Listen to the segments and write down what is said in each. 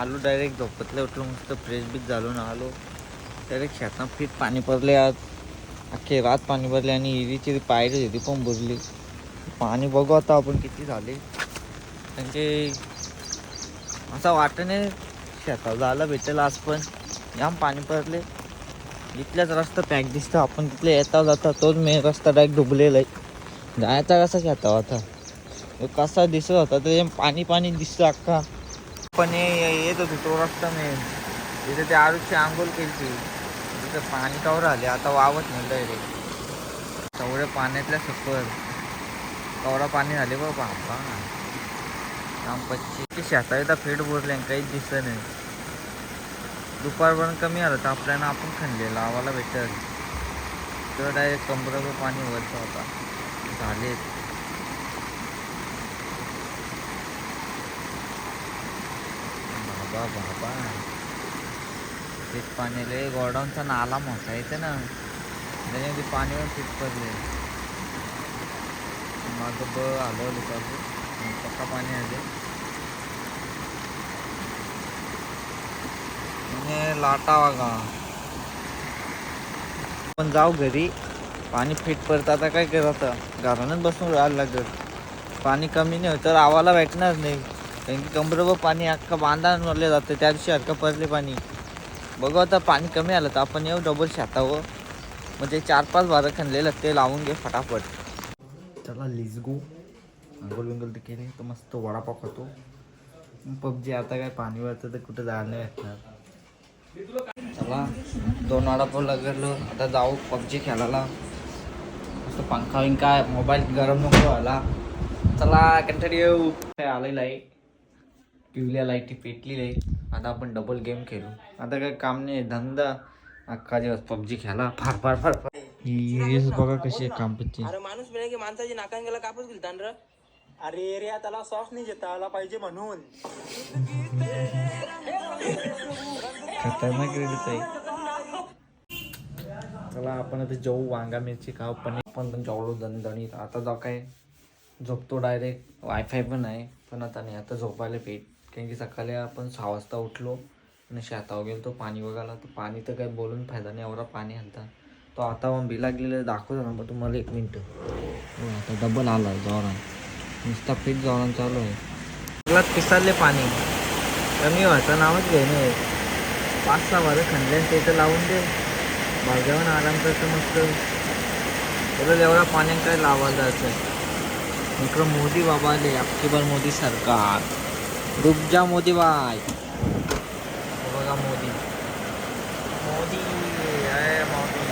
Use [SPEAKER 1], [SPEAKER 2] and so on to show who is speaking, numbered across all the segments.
[SPEAKER 1] आलो डायरेक्ट झोपतले उठलो मस्त फ्रेश बीच झालो ना आलो. डायरेक्ट शेतात फिट पाणी पडले आज. अख्खे रात पाणी भरले आणि हिरीची पायरी होती पण बुजली पाणी बघू आता आपण किती झाले. त्यांचे असं वाटत नाही शेतात जायला भेटेल आज पण. जाम पाणी पडले. इथल्याच रस्ता पॅक दिसतो. आपण तिथले येता जाता तोच मेन रस्ता डायरेक्ट डुबलेला आहे जायचा कसा शेता आता? कसा दिसत होता ते पाणी पाणी दिसतं अख्खा. पण हे येत होती तो रस्ता मेन तिथे ते आरुषची आंघोळ केली ती तिथं पाणी कवर आले आता वावत नाही डायरेक्ट तेवढ्या पाण्यातल्या सफर. कवरा पाणी झाले बघ बाबा पच्चीस शेता येतात फेट बोरले काहीच दिसत नाही. दुपारपर्यंत कमी आलं तर आपल्याला आपण खणले लावायला भेटल. तर डायरेक्ट कमरभर पाणी वरचा होता. झाले बाबा बाबा. तेच पाणी गोडाऊनचा नाला मोठा येते ना. त्याच्यामध्ये पाणी पण फिट पडले माझं ब आलं लोकांचं पक्का पाणी आले आणि लाटा वागा. पण जाऊ घरी. पाणी फिट पडत आता काय करत घरानच बसून राहायला लागत पाणी कमी नाही होत तर आवाला भेटणार नाही. कारण की कमरेवर पाणी अख्खा बांधाने भरले जातं त्या दिवशी हरकं पडले पाणी. बघू आता पाणी कमी आलं तर आपण येऊ डबल शेतावं म्हणजे चार पाच बारं खणलेलं ते लावून घे फटाफट. चला लिजगू अंगोल विंगोल तर केले तर मस्त वडापाव खातो. पबजी आता काय पाणी वरतं तर कुठं जायला नाही भेटणार. चला दोन वडापाव लागलो आता जाऊ पबजी खेळायला. मस्त पंखा विंका मोबाईल गरम नको व्हायला. चला कंटाळी येऊ काय आलेला आहे पिवल्या लाईटी पेटलेली आहे आता आपण डबल गेम खेळू. आता काय काम नाही धंदा. अख्खा दिवस पबजी खेळा फार फार फार फार. ही रील्स बघा कशी आहे कामपची.
[SPEAKER 2] अरे माणूस मिळेल की माणसाची नाकांगेला कापूस गेलता र.
[SPEAKER 3] अरे रे त्याला सॉस नाही देता आला पाहिजे म्हणून.
[SPEAKER 1] खतरनाक रील्स आहे. चला आपण आता जाऊ वांगा मिरची खाऊ. पण पण जेवढो दणदणीत. आता जाऊ काय? झोपतो डायरेक्ट वायफाय पण आहे. पण आता नाही. आता झोपायला पेट कारण की सकाळी आपण सहा वाजता उठलो आणि शेतावर गेलो तो पाणी बघायला तर पाणी तर काही बोलून फायदा नाही एवढा पाणी आलता. तो आता बी लागलेलं दाखवतो ना मग तुम्हाला एक मिनटं. हो, आता डबल आला जोरान. नुसता पीठ जोरान चालू आहे. मला पिसारले पाणी. कमी व्हायचं नावच घेणे पाच सहा वारं खणले ते तर लावून दे. भाज्यावर आराम करतो मस्त. बरोबर एवढा पाण्यात काय लावायला जायचं इकडं मोदी बाबा आले अबकी बार मोदी सरकार. रुक जा मोदी बाय बघा मोदी. मोदी मोदी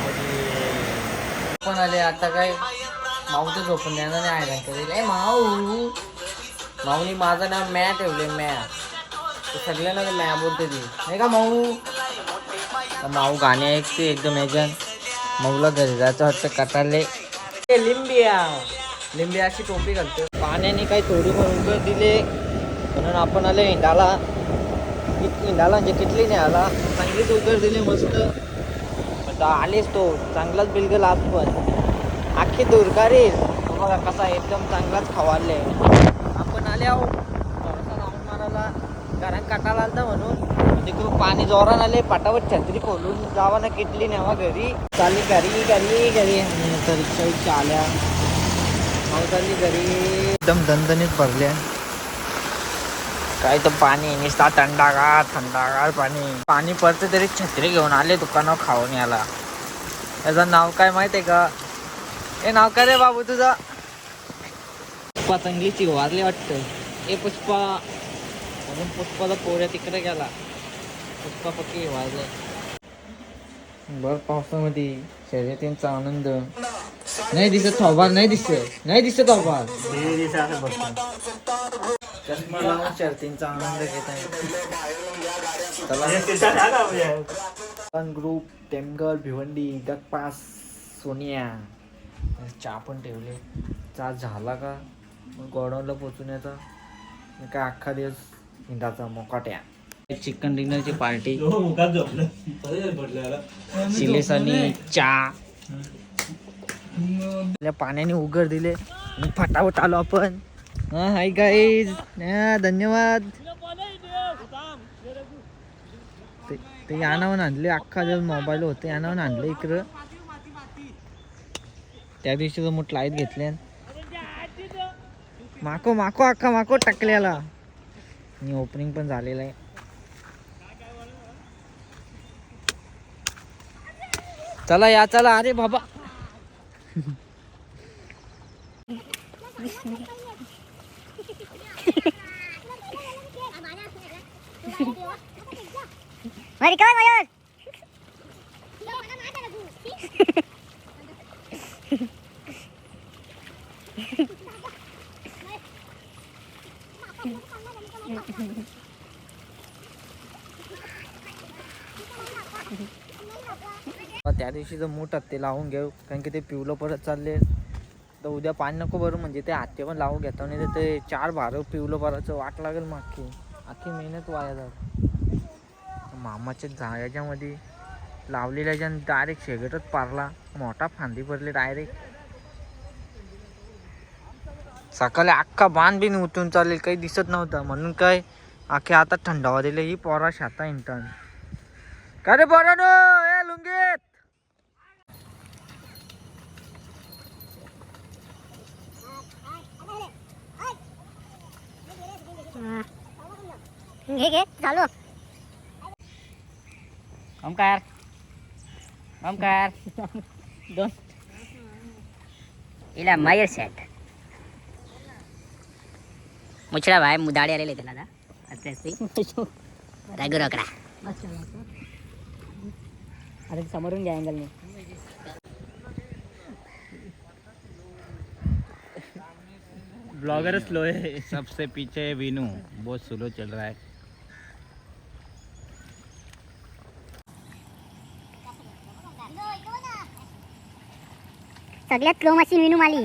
[SPEAKER 1] मोदी. पण आले आता काय? माऊ तर झोपून देणार नाही आहे करेल. ए माऊ. माऊनी माझं नाव मॅ ठेवले मॅ सगळ्यांना ते मॅ बोलते ती. नाही का माऊ? माऊ गाणे ऐकते एकदम याच्यात माऊला घरी जायचं वाटतं कटाले. लिंबिया. लिंबियाची टोपी घालतो पाण्याने काही थोडी उघड दिले. म्हणून आपण आले हिंडाला. इंडाला हिंडाला म्हणजे किटली नाही आला. चांगलीच उघड दिली मस्त. आता आलेच तो. चांगलाच बिलगल आज पण. आखी दुर्गारी. बघा कसा एकदम चांगलाच खवाले आपण आले आहो. थोडासा राऊंड मारायला. कारण काटाला आलता म्हणून. तिकडून पाणी जोरान आले पाटावर छत्री खोलून जावा ना किटली न्यावा घरी. चालली घरी घरी घरी. आणि रिक्षा विक्षा आल्या. घरी. एकदम दणदणीत भरल्या. काय तर पाणी निसता थंडागार थंडागार पाणी. पाणी पडतं तरी छत्री घेऊन आले दुकानावर खाऊन याला याचं नाव काय माहिती आहे का? हे नाव काय रे बाबू तुझा? पुष्पा चांगलीची वारली वाटतं. ए पुष्पा. अजून पुष्पाला पोऱ्या तिकडे गेला. पुष्पा पक्की वाजले बर पावसामध्ये शर्यतींचा आनंद. नाही दिसत थोबार नाही दिसत. नाही दिसत थोबार. चष्मा लावून शर्तींचा आनंद घेत आहे ग्रुप टेमगल भिवंडी गटपास सोनिया चहा पण ठेवले. चहा झाला का? मग गोडाऊनला पोचून याचा काय अख्खा दिवस हिंडाचा मोकाट्या. चिकन डिनरची पार्टी शिलेस आणि चहा. पाण्याने उघड दिले. आणि फटाफट आलो आपण. हा हाय गाईज धन्यवाद. ते ते आणले अख्खा जर मोबाईल होते यानावर आणले इकडं. त्या दिवशी मोठ लाइट घेतले. माको माको अख्खा माको टाकलेला आणि ओपनिंग पण झालेलं आहे. चला या चला. अरे बाबा.
[SPEAKER 4] Mari kawan Mayor.
[SPEAKER 1] त्या दिवशी जर मोठात ते लावून घेऊ कारण की ते पिवलं परत चालले. तर उद्या पाणी नको बरं म्हणजे ते हाते पण लावून घेतो. नाही तर ते चार बारं पिवलं परत वाट लागेल मग अख्खी अख्खी मेहनत वाया जात. मामाच्या झाडाच्यामध्ये लावलेल्याच्या डायरेक्ट शेगटच पारला. मोठा फांदी भरली डायरेक्ट सकाळी अख्खा बाण बिन उतरून चालेल काही दिसत नव्हता. म्हणून काय अख्खे आता थंडावा दिले ही पोरा शाता इंटन. काय रे पोरा ए लुंगीत!
[SPEAKER 4] घे घे चालू.
[SPEAKER 5] ओमकार. ओमकार. दोन. इला मयूर सेट मुचडा भाई मुदाडे आलेले त्याला आता असते रघु रोकडा. आता समोरून घ्या अँगलने
[SPEAKER 3] ब्लॉगर स्लो है.
[SPEAKER 6] सबसे पीछे है विनू. बहुत स्लो चल रहा है.
[SPEAKER 4] सगळ्यात स्लो मशीन विनू माली.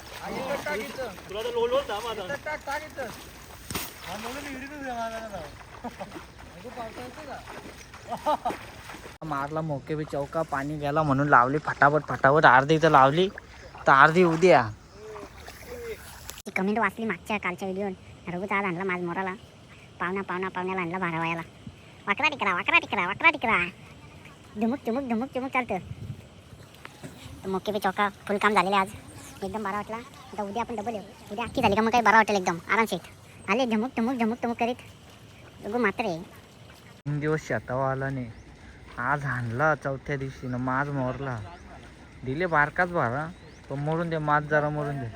[SPEAKER 3] तुला तर लोल होता माझा
[SPEAKER 1] मारला मोके बी चौका पाणी गेला म्हणून लावली फटाफट फटाफट अर्धी तर लावली तर अर्धी उद्या.
[SPEAKER 4] कमेंट वाचली मागच्या कालच्या व्हिडिओ रघुचा आज आणला माझ मोराला. पाहुणा पाहुणा पाहुण्याला आणला भारावायाला वाकरा टिकरा वाकरा टिकरा वाकरा टिकरा धुमुक धुमुक धुमुक धुमुक चालतं. तर मोके बी चौका फुल काम झालेले आज. एकदम बारा वाटला. आता उद्या आपण डबल येऊ. उद्या अख्खी झाली का मग काही बारा वाटेल एकदम. आरामशीट आले धमुक धमुक धमुक धमुक करीत. गो मात्र
[SPEAKER 1] तीन दिवस शेतावा आला नाही. आज हाणला चौथ्या दिवशी ना माज मोरला. दिले बारकाच बारा पण मोडून दे माज जरा मोडून दे.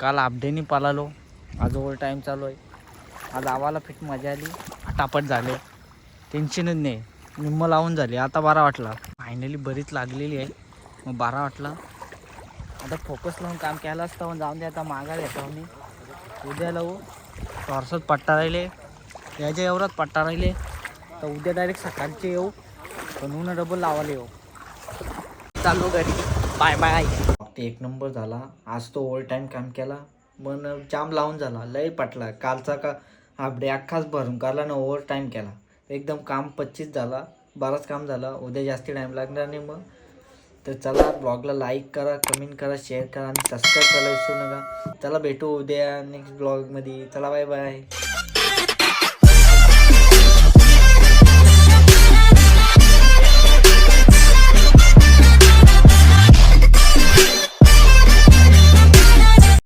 [SPEAKER 1] काल आपडेनी पालालो. आज ओव्हर टाईम चालू आहे. आज आवाला फिट मजा आली. आटापट झाले. टेन्शनच नाही. निम्म लावून झाली. आता बारा वाटला. फायनली बरीच लागलेली आहे. मग बारा वाटला. आता फोकस लावून काम केलं असतं पण जाऊन दे आता मागा येतो मी उद्या लावू. टॉर्सच पट्टा राहिले. याच्या एवढाच पट्टा राहिले. तर उद्या डायरेक्ट सकाळचे येऊ. पण ऊन डबल लावायला येऊ. चालू घरी. बाय बाय ते एक नंबर झाला. आज तो ओव्हर टाईम काम केला. पण जाम लावून झाला. लय पटला. कालचा का आपडे अख्खाच भरून काढला ना ओव्हर टाईम केला. एकदम काम पच्चीस झाला. बराच काम झाला. उद्या जास्ती टाईम लागणार नाही मग. तर चला ब्लॉगला लाईक करा कमेंट करा शेअर करा आणि सबस्क्राईब करायला विसरू नका. चला भेटू उद्या नेक्स्ट ब्लॉगमध्ये. चला बाय बाय